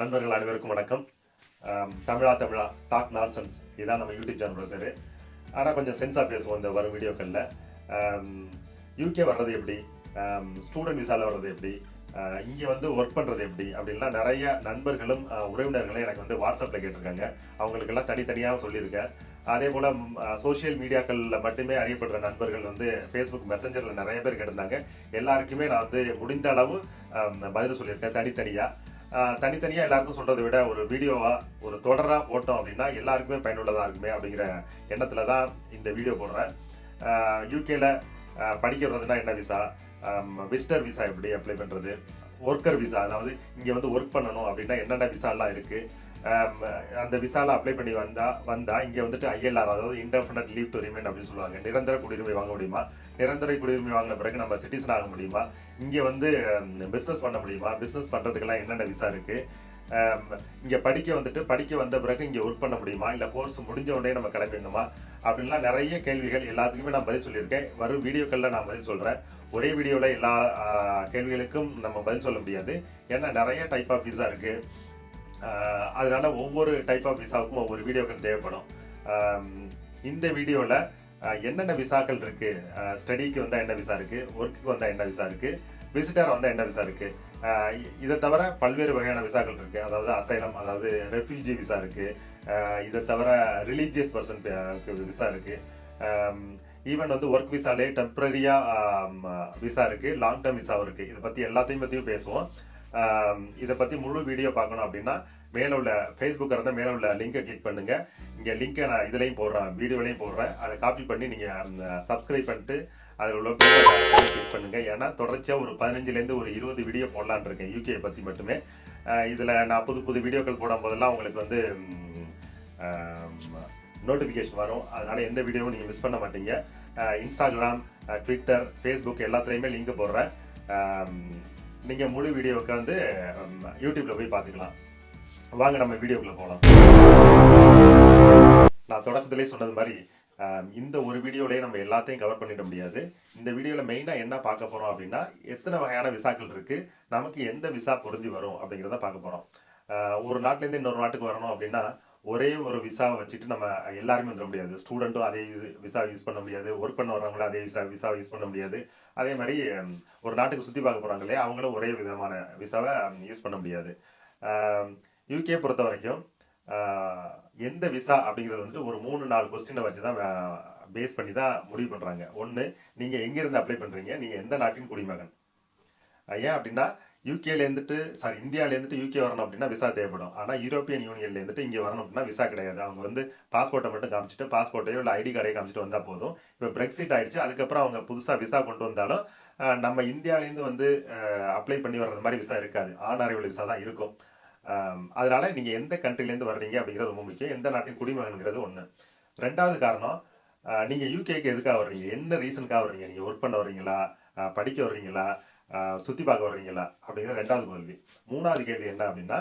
நண்பர்கள் அனைவருக்கும் வணக்கம். தமிழா தமிழா டாக் நான்சன்ஸ் இதான் நம்ம யூடியூப் சேனலோட பேர். ஆனால் கொஞ்சம் சென்ஸாக பேசுவோம் இந்த வரும் வீடியோக்களில். யூகே வர்றது எப்படி? ஸ்டூடெண்ட் விசாவில் வர்றது எப்படி? இங்கே வந்து ஒர்க் பண்ணுறது எப்படி? அப்படின்லாம் நிறைய நண்பர்களும் உறவினர்களும் எனக்கு வந்து வாட்ஸ்அப்பில் கேட்டிருக்காங்க. அவங்களுக்கெல்லாம் தனித்தனியாக சொல்லியிருக்கேன். அதே போல் சோஷியல் மீடியாக்களில் மட்டுமே அறியப்படுற நண்பர்கள் வந்து ஃபேஸ்புக் மெசஞ்சரில் நிறைய பேர் கேட்டிருந்தாங்க. எல்லாருக்குமே நான் வந்து முடிந்த அளவு பதில் சொல்லியிருக்கேன் தனித்தனியாக தனித்தனியாக எல்லாருக்கும் சொல்கிறத விட ஒரு வீடியோவாக ஒரு தொடராக போட்டோம் அப்படின்னா எல்லாருக்குமே பயனுள்ளதாக இருக்குமே அப்படிங்கிற எண்ணத்தில் தான் இந்த வீடியோ போடுறேன். யூகேல படிக்கிறதுனா என்ன விசா விசிட்டர் விசா எப்படி அப்ளை பண்ணுறது ஒர்க்கர் விசா அதாவது இங்கே வந்து ஒர்க் பண்ணணும் அப்படின்னா என்னென்ன விசாலாம் இருக்குது அந்த விசால அப்ளை பண்ணி வந்தா வந்தா இங்க வந்துட்டு ஐஎல்ஆர் அதாவது இன்டெஃபினட் லீவ் டு ரிமைன் அப்படின்னு சொல்லுவாங்க. நிரந்தர குடியுரிமை வாங்க முடியுமா? நிரந்தர குடியுரிமை வாங்கின பிறகு நம்ம சிட்டிசன் ஆக முடியுமா? இங்க வந்து பிசினஸ் பண்ண முடியுமா? பிசினஸ் பண்றதுக்கெல்லாம் என்னென்ன விசா இருக்கு? இங்கே இங்க படிக்க வந்துட்டு படிக்க வந்த பிறகு இங்க ஒர்க் பண்ண முடியுமா? இல்ல கோர்ஸ் முடிஞ்ச உடனே நம்ம கிளம்பிடணுமா அப்படின்லாம் நிறைய கேள்விகள் எல்லாத்துக்குமே நான் பதில் சொல்லியிருக்கேன். வரும் வீடியோக்களில் நான் பதில் சொல்கிறேன் ஒரே வீடியோவில் எல்லா கேள்விகளுக்கும் நம்ம பதில் சொல்ல முடியாது. ஏன்னா நிறைய டைப் ஆஃப் விசா இருக்குது அதனால ஒவ்வொரு டைப் ஆஃப் விசாவுக்கும் ஒவ்வொரு வீடியோக்கள் தேவைப்படும். இந்த வீடியோவில் என்னென்ன விசாக்கள் இருக்குது ஸ்டடிக்கு வந்தால் என்ன விசா இருக்குது ஒர்க்குக்கு வந்தால் என்ன விசா இருக்குது விசிட்டர் வந்தால் என்ன விசா இருக்குது இதை தவிர பல்வேறு வகையான விசாக்கள் இருக்குது அதாவது அசைலம் அதாவது ரெஃப்யூஜி விசா இருக்குது இதை தவிர ரிலீஜியஸ் பர்சன் விசா இருக்குது ஈவன் வந்து ஒர்க் விசாலே டெம்ப்ரரியாக விசா இருக்குது லாங் டேர்ம் விசாவும் இருக்குது இதை பற்றி எல்லாத்தையும் பற்றியும் பேசுவோம். இதை பற்றி முழு வீடியோ பார்க்கணும் அப்படின்னா மேலே உள்ள ஃபேஸ்புக்கில் இருந்தால் மேலே உள்ள லிங்கை கிளிக் பண்ணுங்கள் இங்கே லிங்கை நான் இதுலேயும் போடுறேன் வீடியோலையும் போடுறேன். அதை காப்பி பண்ணி நீங்க சப்ஸ்கிரைப் பண்ணிட்டு அதில் உள்ள கிளிக் பண்ணுங்கள் ஏன்னா தொடர்ச்சியாக ஒரு பதினஞ்சுலேருந்து ஒரு இருபது வீடியோ போடலான்னு இருக்கேன் யூகே பற்றி மட்டுமே. இதில் நான் புது புது வீடியோக்கள் போடும் போதெல்லாம் உங்களுக்கு வந்து நோட்டிஃபிகேஷன் வரும். அதனால் எந்த வீடியோவும் நீங்கள் மிஸ் பண்ண மாட்டீங்க. இன்ஸ்டாகிராம் ட்விட்டர் ஃபேஸ்புக் எல்லாத்துலேயுமே லிங்க் போடுறேன். நீங்கள் நீங்க முழு வீடியோவுக்கு வந்து யூடியூப்பில் யூடியூப்ல போய் பார்த்துக்கலாம் வாங்க நம்ம வீடியோக்குள்ள போகலாம் நான் தொடக்கத்திலே சொன்னது மாதிரி இந்த ஒரு வீடியோலேயே நம்ம எல்லாத்தையும் கவர் பண்ணிட முடியாது. இந்த வீடியோவில் மெயினா என்ன பார்க்க போறோம் அப்படின்னா எத்தனை வகையான விசாக்கள் இருக்கு நமக்கு எந்த விசா பொருந்தி வரும் அப்படிங்கிறத பார்க்க போறோம். ஒரு நாட்டிலேருந்து இன்னொரு நாட்டுக்கு வரணும் அப்படின்னா ஒரே ஒரு விசாவை வச்சுட்டு நம்ம எல்லாருமே வந்துட முடியாது. ஸ்டூடெண்ட்டும் அதே விசா யூஸ் பண்ண முடியாது. ஒர்க் பண்ண வர்றவங்களும் அதே விசா விசா யூஸ் பண்ண முடியாது. அதே மாதிரி ஒரு நாட்டுக்கு சுற்றி பார்க்க போகிறாங்களே இல்லையா? அவங்களும் ஒரே விதமான விசாவை யூஸ் பண்ண முடியாது. யூகே பொறுத்த வரைக்கும் எந்த விசா அப்படிங்கிறது வந்துட்டு ஒரு மூணு நாலு கொஸ்டினை வச்சு தான் பேஸ் பண்ணி தான் முடிவு பண்ணுறாங்க ஒன்று நீங்கள் எங்கேருந்து அப்ளை பண்ணுறீங்க நீங்கள் எந்த நாட்டின் குடிமகன்? ஏன் அப்படின்னா யூகேல இருந்துட்டு சாரி இந்தியால இருந்துட்டு யூகே வரணும் அப்படின்னா விசா தேவைப்படும். ஆனால் யூரோப்பியன் யூனியன்ல இருந்துட்டு வரணும் அப்படின்னா விசா கிடையாது. அவங்க வந்து பாஸ்போர்ட்டை மட்டும் காமிச்சிட்டு பாஸ்போர்ட்டையோ இல்லை ஐடி கார்டையோ காமிச்சிட்டு வந்தால் போதும். இப்போ பிரெக்சிட் ஆயிடுச்சு அதுக்கப்புறம் அவங்க புதுசாக விசா கொண்டு வந்தாலும் நம்ம இந்தியாவிலேருந்து வந்து அப்ளை பண்ணி வர்றது மாதிரி விசா இருக்காது. ஆன் அரைவல் விசா தான் இருக்கும். அதனால் அதனால எந்த கண்ட்ரிலேருந்து வர்றீங்க அப்படிங்கிறது ரொம்ப முக்கியம். எந்த நாட்டின் குடிமகன்கிறது ஒன்று ரெண்டாவது காரணம் நீங்கள் யூகேக்கு எதுக்காக வர்றீங்க? என்ன ரீசனுக்காக வர்றீங்க? நீங்கள் ஒர்க் பண்ண வர்றீங்களா? படிக்க வர்றீங்களா? சுற்றி பார்க்க வர்றீங்களா அப்படிங்கிற ரெண்டாவது கேள்வி. மூணாவது கேள்வி என்ன அப்படின்னா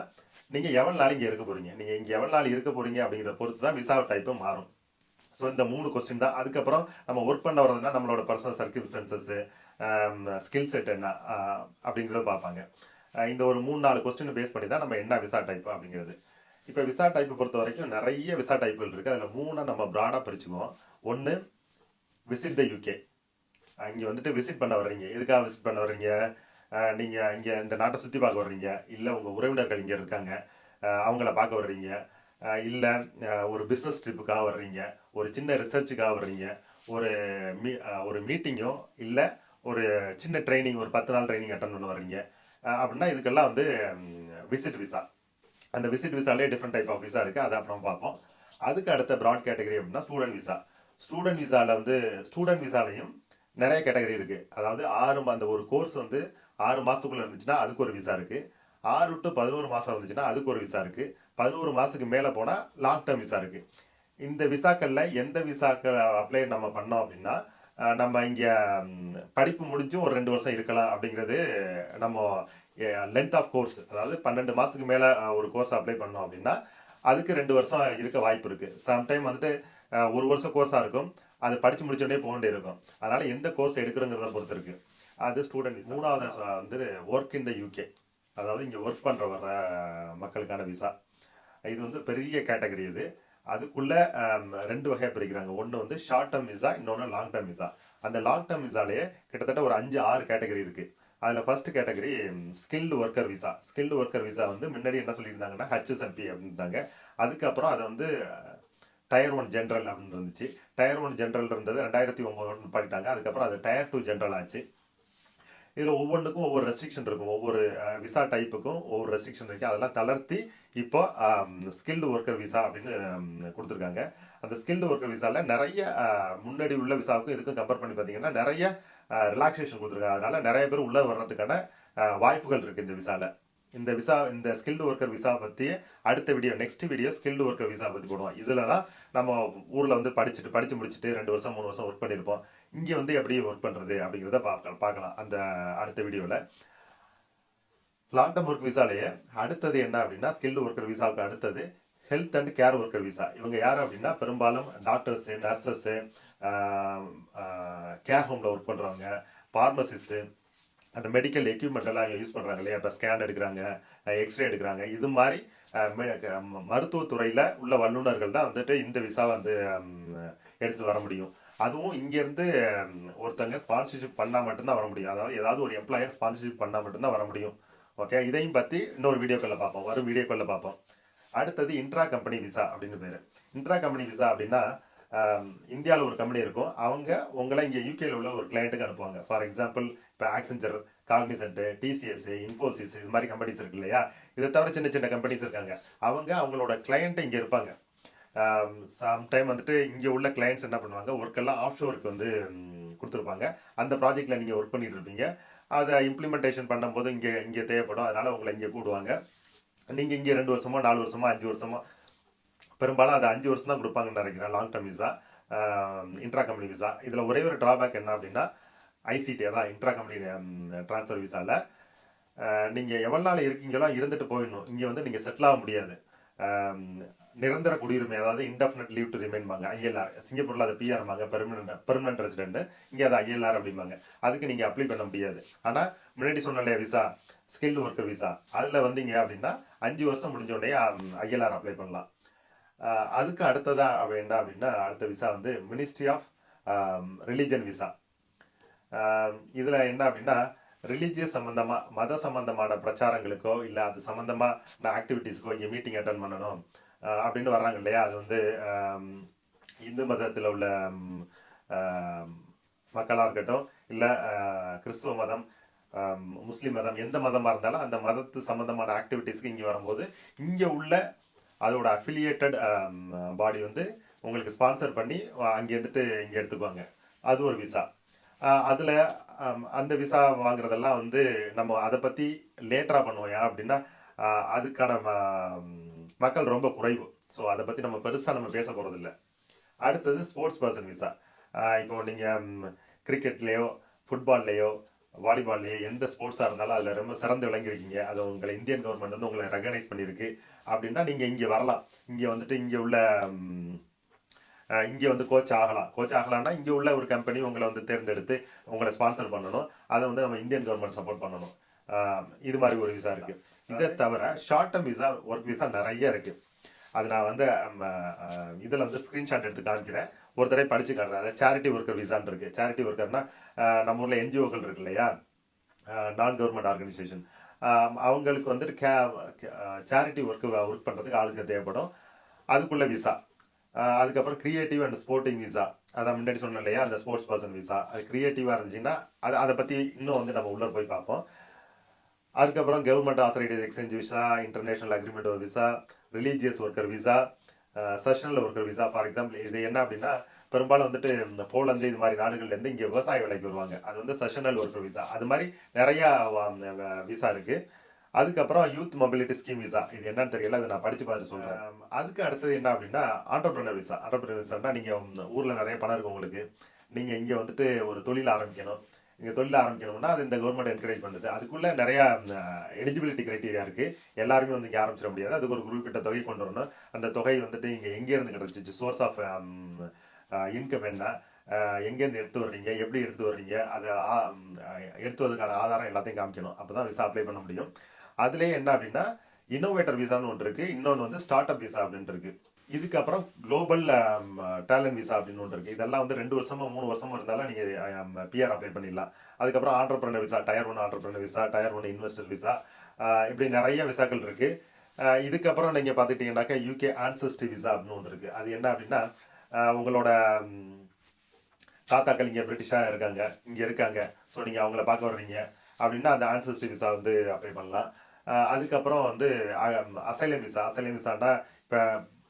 நீங்கள் எவ்வளோ நாள் இங்கே இருக்க போகிறீங்க நீங்கள் இங்கே எவ்வளோ நாள் இருக்க போகிறீங்க அப்படிங்கிற பொறுத்து தான் விசா டைப்பு மாறும். ஸோ இந்த மூணு கொஸ்டின் தான். அதுக்கப்புறம் நம்ம ஒர்க் பண்ண வரதுனா நம்மளோட பர்சனல் சர்க்கிஸ்டன்சஸ்ஸு ஸ்கில் செட் என்ன அப்படிங்கிறத பார்ப்பாங்க. இந்த ஒரு மூணு நாலு கொஸ்டின் பேஸ் பண்ணி தான் நம்ம என்ன விசா டைப் அப்படிங்கிறது. இப்போ விசா டைப்பை பொறுத்த வரைக்கும் நிறைய விசா டைப்புகள் இருக்குது அதில் மூணை நம்ம ப்ராடாக பிரிச்சுக்குவோம். ஒன்று விசிட் த யூகே இங்கே வந்துட்டு விசிட் பண்ண வர்றீங்க. எதுக்காக விசிட் பண்ண வர்றீங்க? நீங்கள் இங்கே இந்த நாட்டை சுற்றி பார்க்க வர்றீங்க. இல்லை உங்கள் உறவினர்கள் இங்கே இருக்காங்க. அவங்கள பார்க்க வர்றீங்க. இல்லை ஒரு பிஸ்னஸ் ட்ரிப்புக்காக வர்றீங்க. ஒரு சின்ன ரிசர்ச்சுக்காக வர்றீங்க. ஒரு மீ ஒரு மீட்டிங்கோ இல்லை ஒரு சின்ன ட்ரைனிங் ஒரு பத்து நாள் ட்ரைனிங் அட்டன் பண்ண வர்றீங்க. அப்படின்னா இதுக்கெல்லாம் வந்து விசிட் விசா அந்த விசிட் விசாலே டிஃப்ரெண்ட் டைப் ஆஃப் விசா இருக்குது அதை அப்புறம் பார்ப்போம். அதுக்கு அடுத்த ப்ராட் கேட்டகரி அப்படின்னா ஸ்டூடெண்ட் விசா ஸ்டூடெண்ட் விசாவில் வந்து ஸ்டூடெண்ட் விசாலையும் நிறைய கேட்டகரி இருக்கு. அதாவது ஆறு அந்த ஒரு கோர்ஸ் வந்து ஆறு மாசத்துக்குள்ள இருந்துச்சுன்னா அதுக்கு ஒரு விசா இருக்கு. ஆறு டு பதினோரு மாசம் இருந்துச்சுன்னா அதுக்கு ஒரு விசா இருக்கு. பதினோரு மாசத்துக்கு மேல போனா லாங் டேர்ம் விசா இருக்கு. இந்த விசாக்கள்ல எந்த விசாக்கள் அப்ளை நம்ம பண்ணோம் அப்படின்னா நம்ம இங்க படிப்பு முடிஞ்சும் ஒரு ரெண்டு வருஷம் இருக்கலாம் அப்படிங்கிறது நம்ம லென்த் ஆஃப் கோர்ஸ் அதாவது பன்னெண்டு மாசத்துக்கு மேல ஒரு கோர்ஸ் அப்ளை பண்ணோம் அப்படின்னா அதுக்கு ரெண்டு வருஷம் இருக்க வாய்ப்பு இருக்கு. சம்டைம் வந்துட்டு ஒரு வருஷம் கோர்ஸா இருக்கும். அது படிச்சு முடிச்ச உடனே போக வேண்டிய இருக்கும் அதனால எந்த கோர்ஸ் எடுக்கிறோங்கிறத பொறுத்து இருக்கு அது ஸ்டூடெண்ட் மூணாவது வந்து ஒர்க் இன் த யூகே அதாவது இங்கே ஒர்க் பண்ணுற வர மக்களுக்கான விசா இது வந்து பெரிய கேட்டகரி இது. அதுக்குள்ள ரெண்டு வகையாக பிரிக்கிறாங்க. ஒன்று வந்து ஷார்ட் டேர்ம் விசா இன்னொன்று லாங் டேர்ம் விசா அந்த லாங் டேர்ம் விசாலேயே கிட்டத்தட்ட ஒரு அஞ்சு ஆறு கேட்டகரி இருக்கு. அதில் first category skilled worker visa skilled worker visa வந்து முன்னாடி என்ன சொல்லியிருந்தாங்கன்னா ஹெச்எஸ்என்பி அப்படின்ட்டாங்க அதுக்கப்புறம் அதை வந்து டயர் ஒன் ஜென்ரல் அப்படின்னு இருந்துச்சு. டயர் ஒன் ஜென்ரல் இருந்தது. ரெண்டாயிரத்தி ஒம்பது பண்ணிட்டாங்க. அதுக்கப்புறம் அது டயர் டூ ஜென்ரல் ஆச்சு. இதில் ஒவ்வொன்றுக்கும் ஒவ்வொரு ரெஸ்ட்ரிக்ஷன் இருக்கும். ஒவ்வொரு விசா டைப்புக்கும் ஒவ்வொரு ரெஸ்ட்ரிக்ஷன் இருக்குது அதெல்லாம் தளர்த்தி இப்போ ஸ்கில்டு ஒர்க்கர் விசா அப்படின்னு கொடுத்துருக்காங்க. அந்த ஸ்கில்டு ஒர்க்கர் விசாவில் நிறைய முன்னாடி உள்ள விசாவுக்கும் இதுக்கும் கம்பேர் பண்ணி பார்த்தீங்கன்னா நிறைய ரிலாக்ஸேஷன் கொடுத்துருக்காங்க. அதனால் நிறைய பேர் உள்ளே வர்றதுக்கான வாய்ப்புகள் இருக்குது இந்த விசாவில் இந்த விசா இந்த ஸ்கில்டு ஒர்க்கர் விசா பற்றி அடுத்த video next video skilled worker visa பற்றி போடுவோம். இதில் தான் நம்ம ஊரில் வந்து படிச்சுட்டு படித்து முடிச்சுட்டு ரெண்டு வருஷம் மூணு வருஷம் ஒர்க் பண்ணியிருப்போம் இங்கே வந்து எப்படி ஒர்க் பண்ணுறது அப்படிங்கிறத பார்க்கலாம் பார்க்கலாம். அந்த அடுத்த வீடியோவில் லாங் டேர்ம் ஒர்க் விசாலேயே அடுத்தது என்ன அப்படின்னா ஸ்கில்டு ஒர்க்கர் விசாவுக்கு அடுத்தது health and care worker visa இவங்க யார் அப்படின்னா பெரும்பாலும் டாக்டர்ஸு நர்சஸ்ஸு கேர் ஹோமில் ஒர்க் பண்ணுறவங்க ஃபார்மசிஸ்ட்டு அந்த மெடிக்கல் எக்யூப்மெண்ட் எல்லாம் யூஸ் பண்ணுறாங்க இல்லையா? இப்போ ஸ்கேன் எடுக்கிறாங்க எக்ஸ்ரே எடுக்கிறாங்க. இது மாதிரி மருத்துவத்துறையில் உள்ள வல்லுநர்கள் தான் வந்துட்டு இந்த விசா வந்து எடுத்துகிட்டு வர முடியும். அதுவும் இங்கேருந்து ஒருத்தங்க ஸ்பான்சர்ஷிப் பண்ணால் மட்டும்தான் வர முடியும். அதாவது ஏதாவது ஒரு எம்ப்ளாயர் ஸ்பான்சர்ஷிப் பண்ணால் மட்டும்தான் வர முடியும். ஓகே இதையும் பற்றி இன்னொரு வீடியோக்களில் பார்ப்போம். வரும் வீடியோக்களில் பார்ப்போம். அடுத்தது இன்ட்ரா கம்பெனி விசா அப்படின்னு பேர். இன்ட்ரா கம்பெனி விசா அப்படின்னா இந்தியாவில் ஒரு கம்பெனி இருக்கும். அவங்க உங்களை இங்கே யூகேல உள்ள ஒரு கிளையண்ட்டுக்கு அனுப்புவாங்க. ஃபார் எக்ஸாம்பிள் இப்போ ஆக்செஞ்சர் காக்னிசன்ட் டிசிஎஸ் இன்ஃபோசிஸ் இது மாதிரி கம்பெனிஸ் இருக்கு இல்லையா? இதை தவிர சின்ன சின்ன கம்பெனிஸ் இருக்காங்க. அவங்க அவங்களோட கிளையண்ட்டு இங்கே இருப்பாங்க. சம்டைம் வந்துட்டு இங்கே உள்ள கிளையண்ட்ஸ் என்ன பண்ணுவாங்க? ஒர்க் எல்லாம் ஆஃப் ஷோருக்கு வந்து கொடுத்துருப்பாங்க. அந்த ப்ராஜெக்டில் நீங்கள் ஒர்க் பண்ணிட்டு இருப்பீங்க. அதை இம்ப்ளிமெண்டேஷன் பண்ணும்போது இங்கே இங்கே தேவைப்படும். அதனால் உங்களை இங்கே கூடுவாங்க. நீங்கள் இங்கே ரெண்டு வருஷமோ நாலு வருஷமோ அஞ்சு வருஷமோ பெரும்பாலும் அது அஞ்சு வருஷம் தான் கொடுப்பாங்கன்னு நினைக்கிறேன். Long term visa intra company visa இதில் ஒரே ஒரு ட்ராபேக் என்ன அப்படின்னா ஐசிடி அதான் இன்ட்ரா கம்பெனி ட்ரான்ஸ்ஃபர் விசாவில் நீங்கள் எவ்வளோ நாள் இருக்கீங்களோ இருந்துட்டு போயிடணும். இங்கே வந்து நீங்கள் செட்டில் ஆக முடியாது. நிரந்தர குடியுரிமை அதாவது இன்டெஃபினட் லீவ் டு ரிமைன்பாங்க ஐஎல்ஆர் சிங்கப்பூரில் அது பிஆர்மாங்க பெர்மனன்ட் பெர்மனன்ட் ரெசிடென்ட் இங்கே அது ஐஎல்ஆர் அப்படிம்பாங்க. அதுக்கு நீங்கள் அப்ளை பண்ண முடியாது. ஆனால் முன்னாடி சொன்ன விசா ஸ்கில்டு ஒர்க்கர் விசா அதில் வந்தீங்க அப்படின்னா அஞ்சு வருஷம் முடிஞ்ச உடனே ஐஎல்ஆர் அப்ளை பண்ணலாம். அதுக்கு அடுத்ததாக என்ன அப்படின்னா அடுத்த விசா வந்து மினிஸ்ட்ரி ஆஃப் ரிலிஜன் விசா இதில் என்ன அப்படின்னா ரிலீஜியஸ் சம்மந்தமாக மத சம்மந்தமான பிரச்சாரங்களுக்கோ இல்லை அது சம்மந்தமாக சம்மந்தமான ஆக்டிவிட்டீஸ்க்கோ இங்கே மீட்டிங் அட்டன் பண்ணணும் அப்படின்னு வர்றாங்க இல்லையா? அது வந்து இந்து மதத்தில் உள்ள மக்களாக இருக்கட்டும் இல்லை கிறிஸ்துவ மதம் முஸ்லீம் மதம் எந்த மதமாக இருந்தாலும் அந்த மதத்து சம்மந்தமான ஆக்டிவிட்டீஸ்க்கு இங்கே வரும்போது இங்கே உள்ள அதோட அஃபிலியேட்டட் பாடி um, வந்து உங்களுக்கு ஸ்பான்சர் பண்ணி அங்கே இருந்துட்டு இங்கே எடுத்துக்குவாங்க. அது ஒரு விசா அதில் அந்த விசா வாங்குறதெல்லாம் வந்து நம்ம அதை பற்றி லேட்டராக பண்ணுவோம். ஏன் அப்படின்னா அதுக்கான ம- மக்கள் ரொம்ப குறைவு. ஸோ அதை பற்றி நம்ம பெருசாக நம்ம பேச போகிறதில்ல அடுத்தது ஸ்போர்ட்ஸ் பர்சன் விசா இப்போ நீங்கள் கிரிக்கெட்லேயோ ஃபுட்பால்லையோ வாலிபால்லையோ எந்த ஸ்போர்ட்ஸாக இருந்தாலும் அதில் ரொம்ப சிறந்து விளங்கியிருக்கீங்க. அது உங்களை இந்தியன் கவர்மெண்ட் வந்து உங்களை ரெகனைஸ் பண்ணியிருக்கு. அப்படின்னா நீங்கள் இங்கே வரலாம். இங்கே வந்துட்டு இங்கே உள்ள இங்கே வந்து கோச் ஆகலாம். கோச் ஆகலாம்னா இங்கே உள்ள ஒரு கம்பெனி உங்களை வந்து தேர்ந்தெடுத்து உங்களை ஸ்பான்சர் பண்ணணும். அதை வந்து நம்ம இந்தியன் கவர்மெண்ட் சப்போர்ட் பண்ணணும். இது மாதிரி ஒரு விசா இருக்குது இதை தவிர short term visa work visa நிறைய இருக்குது அது நான் வந்து இதில் வந்து ஸ்க்ரீன்ஷாட் எடுத்து காமிக்கிறேன். ஒரு தடவை படிச்சு காட்டுறேன். அதாவது சேரிட்டி ஒர்க்கர் விசான் இருக்கு. சேரிட்டி ஒர்க்கர்னா நம்ம ஊரில் என்ஜிஓக்கள் இருக்கு இல்லையா? நான் கவர்மெண்ட் ஆர்கனைசேஷன் அவங்களுக்கு வந்துட்டு கே சேரிட்டி ஒர்க்கு ஒர்க் பண்ணுறதுக்கு ஆளுங்க தேவைப்படும். அதுக்குள்ள விசா அதுக்கப்புறம் கிரியேட்டிவ் அண்ட் ஸ்போர்ட்டிங் விசா அதான் முன்னாடி சொன்னேன் இல்லையா? அந்த ஸ்போர்ட்ஸ் பர்சன் விசா அது க்ரியேட்டிவாக இருந்துச்சுன்னா அது அதை பற்றி இன்னும் வந்து நம்ம உள்ளே போய் பார்ப்போம். அதுக்கப்புறம் government authorised exchange visa international agreement visa religious worker visa seasonal worker visa for example இது என்ன அப்படின்னா பெரும்பாலும் வந்துட்டு இந்த போலந்து இது மாதிரி நாடுகள்லேருந்து இங்கே விவசாய வேலைக்கு வருவாங்க. அது வந்து செஷனல் ஒர்க்கர் விசா அது மாதிரி நிறையா விசா இருக்கு. அதுக்கப்புறம் யூத் மொபிலிட்டி ஸ்கீம் விசா இது என்னன்னு தெரியல அதை நான் படிச்சு பார்த்து சொல்றேன். அதுக்கு அடுத்தது என்ன அப்படின்னா ஆண்டர்பிரினர் விசா ஆண்டர்பிரினர் விசானா நீங்க ஊர்ல நிறைய பணம் இருக்கு உங்களுக்கு. நீங்க இங்க வந்துட்டு ஒரு தொழில் ஆரம்பிக்கணும். நீங்கள் தொழில் ஆரம்பிக்கணும்னா அது இந்த கவர்மெண்ட் என்கரேஜ் பண்ணுது. அதுக்குள்ளே நிறையா எலிஜிபிலிட்டி கிரைட்டீரியா இருக்குது எல்லாருமே வந்து இங்கே ஆரம்பிச்சிட முடியாது. அதுக்கு ஒரு குறிப்பிட்ட தொகை கொண்டு வரணும். அந்த தொகை வந்துட்டு இங்கே எங்கேருந்து கிடச்சிச்சு? சோர்ஸ் ஆஃப் இன்கம் என்ன? எங்கேருந்து எடுத்து வர்றீங்க? எப்படி எடுத்து வர்றீங்க? அதை ஆ- எடுத்து ஆதாரம் எல்லாத்தையும் காமிக்கணும். அப்பதான் விசா அப்ளை பண்ண முடியும். அதுலேயே என்ன அப்படின்னா இன்னோவேட்டர் விசான்னு ஒன்று இருக்குது இன்னொன்று வந்து ஸ்டார்ட் அப் விசா அப்படின்ட்டு இருக்குது இதுக்கப்புறம் குளோபல் டேலண்ட் விசா அப்படின்னு ஒன்று இருக்குது இதெல்லாம் வந்து ரெண்டு வருஷமா மூணு வருஷமா இருந்தாலும் நீங்கள் பிஆர் அப்ளை பண்ணிடலாம். அதுக்கப்புறம் entrepreneur visa tier one entrepreneur visa tier one investor visa இப்படி நிறைய விசாக்கள் இருக்குது uh, இதுக்கப்புறம் நீங்கள் பார்த்துக்கிட்டிங்கனாக்கா யூகே ஆன்சஸ்டி விசா அப்படின்னு ஒன்று இருக்குது அது என்ன அப்படின்னா uh, உங்களோட um, தாத்தாக்கள் இங்கே பிரிட்டிஷாக இருக்காங்க. இங்கே இருக்காங்க. ஸோ நீங்கள் அவங்கள பார்க்க வர்றீங்க. அப்படின்னா அந்த ஆன்சஸ்டி விசா வந்து அப்ளை பண்ணலாம். Uh, அதுக்கப்புறம் வந்து அசைலம் விசா அசைலம் விசாண்டா இப்போ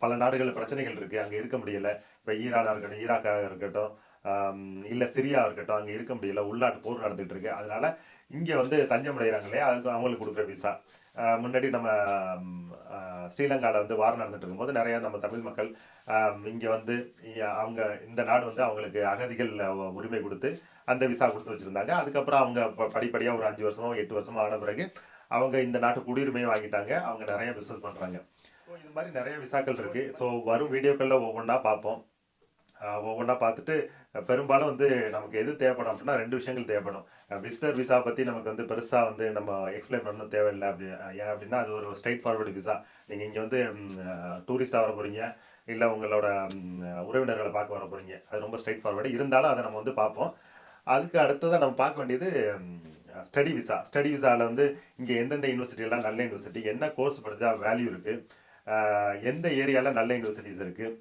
பல நாடுகளில் பிரச்சனைகள் இருக்குது அங்கே இருக்க முடியல. இப்போ ஈரானாக இருக்கட்டும் ஈராக்காக இருக்கட்டும் இல்லை சிரியா இருக்கட்டும் அங்கே இருக்க முடியல. உள்நாட்டு போர் நடந்துகிட்டு இருக்கு. அதனால இங்கே வந்து தஞ்சம் அடைகிறாங்க இல்லையா? அதுக்கு அவங்களுக்கு கொடுக்குற விசா முன்னாடி நம்ம ஸ்ரீலங்காவில் வந்து வாரம் நடந்துட்டு இருக்கும்போது நிறைய நம்ம தமிழ் மக்கள் இங்கே வந்து அவங்க இந்த நாடு வந்து அவங்களுக்கு அகதிகள் உரிமை கொடுத்து அந்த விசா கொடுத்து வச்சுருந்தாங்க. அதுக்கப்புறம் அவங்க படிப்படியாக ஒரு அஞ்சு வருஷமோ எட்டு வருஷமோ ஆன பிறகு அவங்க இந்த நாட்டு குடியுரிமையை வாங்கிட்டாங்க. அவங்க நிறைய பிஸ்னஸ் பண்ணுறாங்க இது மாதிரி நிறைய விசாக்கள் இருக்குது ஸோ வரும் வீடியோக்களில் ஒவ்வொன்றா பார்ப்போம். ஒவ்வொன்றா பார்த்துட்டு பெரும்பாலும் வந்து நமக்கு எது தேவைப்படும் அப்படின்னா ரெண்டு விஷயங்கள் தேவைப்படும். விசிட்டர் விசா பற்றி நமக்கு வந்து பெருசாக வந்து நம்ம எக்ஸ்பிளைன் பண்ணணும் தேவையில்லை அப்படி ஏன் அப்படின்னா அது ஒரு ஸ்ட்ரைட் ஃபார்வர்டு விசா நீங்கள் இங்கே வந்து டூரிஸ்டாக வர போகிறீங்க இல்லை உங்களோட உறவினர்களை பார்க்க வர போகிறீங்க அது ரொம்ப ஸ்ட்ரைட் ஃபார்வர்டு இருந்தாலும் அதை நம்ம வந்து பார்ப்போம். அதுக்கு அடுத்ததாக நம்ம பார்க்க வேண்டியது ஸ்டடி விசா ஸ்டடி விசாவில் வந்து இங்கே எந்தெந்த யூனிவர்சிட்டியெல்லாம் நல்ல யூனிவர்சிட்டி என்ன கோர்ஸ் படித்தா வேல்யூ இருக்குது எந்த ஏரியாவில் நல்ல யூனிவர்சிட்டிஸ் இருக்குது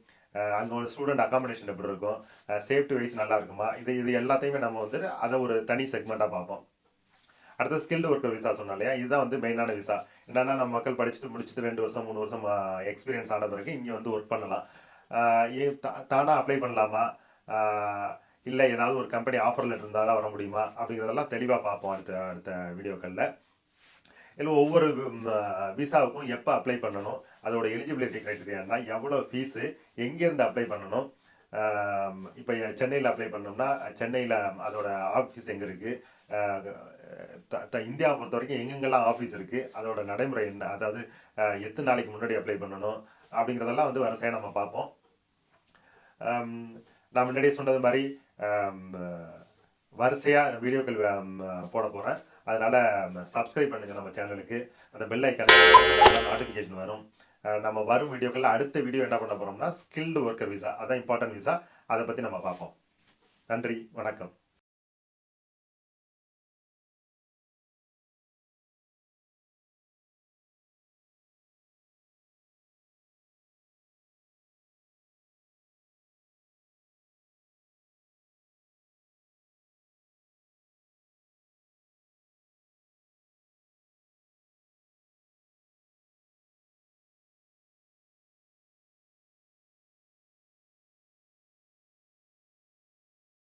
அங்கே ஒரு ஸ்டூடெண்ட் அகாமடேஷன் எப்படி இருக்கும்? சேஃப்டி வைஸ் நல்லா இருக்குமா? இது இது எல்லாத்தையுமே நம்ம வந்து அதை ஒரு தனி செக்மெண்ட்டாக பார்ப்போம். அடுத்த ஸ்கில்டு ஒர்க்கர் விசா சொன்னோம் இல்லையா? இதுதான் வந்து மெயினான விசா என்னென்னா நம்ம மக்கள் படிச்சுட்டு முடிச்சுட்டு ரெண்டு வருஷம் மூணு வருஷம் எக்ஸ்பீரியன்ஸ் ஆன பிறகு இங்கே வந்து ஒர்க் பண்ணலாம். தானாக தா- அப்ளை பண்ணலாமா? இல்லை ஏதாவது ஒரு கம்பெனி ஆஃபர் லெட்டர் இருந்தால் தான் வர முடியுமா? அப்படிங்கிறதெல்லாம் தெளிவாக பார்ப்போம் அடுத்த அடுத்த வீடியோக்களில். இல்லை ஒவ்வொரு விசாவுக்கும் எப்போ அப்ளை பண்ணணும்? அதோட எலிஜிபிலிட்டி க்ரைட்டீரியானா எவ்வளோ ஃபீஸு எங்கேருந்து அப்ளை பண்ணணும்? இப்போ சென்னையில் அப்ளை பண்ணோம்னா சென்னையில் அதோட ஆஃபீஸ் எங்கே இருக்குது இந்தியாவை பொறுத்த வரைக்கும் எங்கெங்கெல்லாம் ஆஃபீஸ் இருக்குது அதோட நடைமுறை என்ன? அதாவது எத்தனை நாளைக்கு முன்னாடி அப்ளை பண்ணணும்? அப்படிங்கிறதெல்லாம் வந்து வரிசையாக நம்ம பார்ப்போம். நான் முன்னாடியே சொன்னது மாதிரி வரிசையாக வீடியோக்கள் போட போகிறேன் அதனால் சப்ஸ்கிரைப் பண்ணுங்கள் நம்ம சேனலுக்கு. அந்த பெல் ஐக்கான நோட்டிஃபிகேஷன் வரும். நம்ம வரும் வீடியோக்களில் அடுத்த வீடியோ என்ன பண்ண போகிறோம்னா ஸ்கில்டு ஒர்க்கர் விசா அதான் இம்பார்ட்டன்ட் விசா அதை பற்றி நம்ம பார்ப்போம். நன்றி வணக்கம்.